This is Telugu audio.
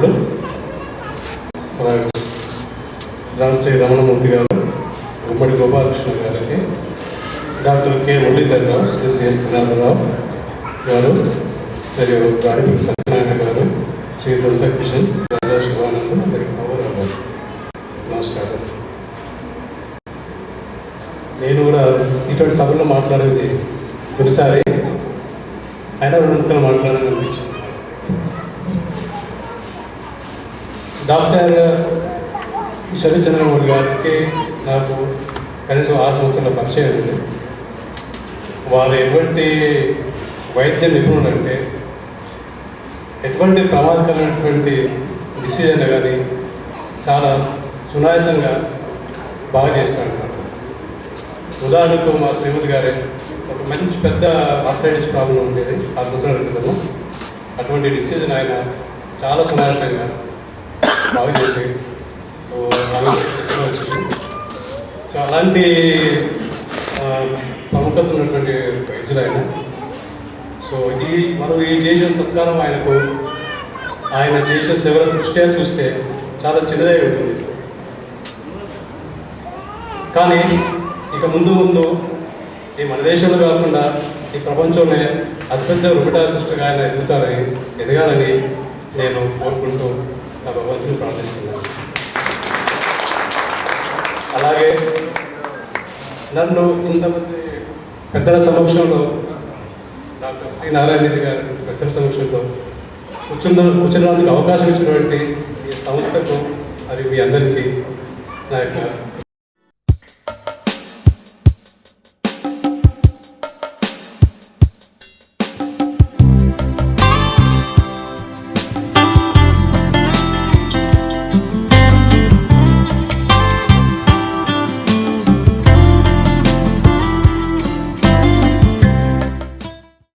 గారు. అలాగే రామ్ రమణమూర్తి గారు ఉమ్మడి గోపాలకృష్ణ గారికి doctor K. Muralidhar Rao Sri CS Srinatha Rao గారు మరియు గాడి సత్యనారాయణ గారు శ్రీ దొంత కిషన్ శ్రీ రాజా శివానందం మరియు పవరావు గారు నమస్కారం. నేను కూడా ఇటువంటి సభలో మాట్లాడేది తొలిసారి. అయినా రెండు ముక్కలు మాట్లాడాలని అనిపించింది డాక్టర్ శరత్చంద్రమౌళి గారికి నాకు కనీసం ఆ సంవత్సరాల పరిచయం ఉంది. వారు ఎటువంటి వైద్య నిపుణులు అంటే ఎటువంటి ప్రమాదకరమైనటువంటి డిసిజన్ కానీ చాలా సునాయాసంగా బాగా చేస్తారు ఉదాహరణకు మా శ్రీమతి గారే ఒక మంచి పెద్ద ఆర్థరైటిస్ ప్రాబ్లం ఉండేది ఆ సంవత్సరాల క్రితము. అటువంటి డిసిజన్ ఆయన చాలా సునాయాసంగా బాగా చేసి వచ్చింది సో అలాంటి ప్రముఖత ఉన్నటువంటి వైద్యులు ఆయన సో ఈ మనం ఈ చేసిన సత్కారం ఆయనకు ఆయన చేసే సేవల దృష్ట్యా చూస్తే చాలా చిన్నదై ఉంటుంది. కానీ ఇక ముందు ముందు ఈ మన దేశంలో కాకుండా ఈ ప్రపంచంలో అతిపెద్ద రుమటాలజిస్టుగా ఆయన ఎదుగుతారని ఎదగాలని నేను కోరుకుంటూ నా భగవంతుని ప్రార్థిస్తున్నాను అలాగే నన్ను ఇంతమంది పెద్దల సమక్షంలో డాక్టర్ శ్రీ నారాయణ రెడ్డి గారు పెద్దల సమక్షంలో కూర్చున్న కూర్చున్నందుకు అవకాశం ఇచ్చినటువంటి ఈ సంస్థకు మరియు మీ అందరికీ నా యొక్క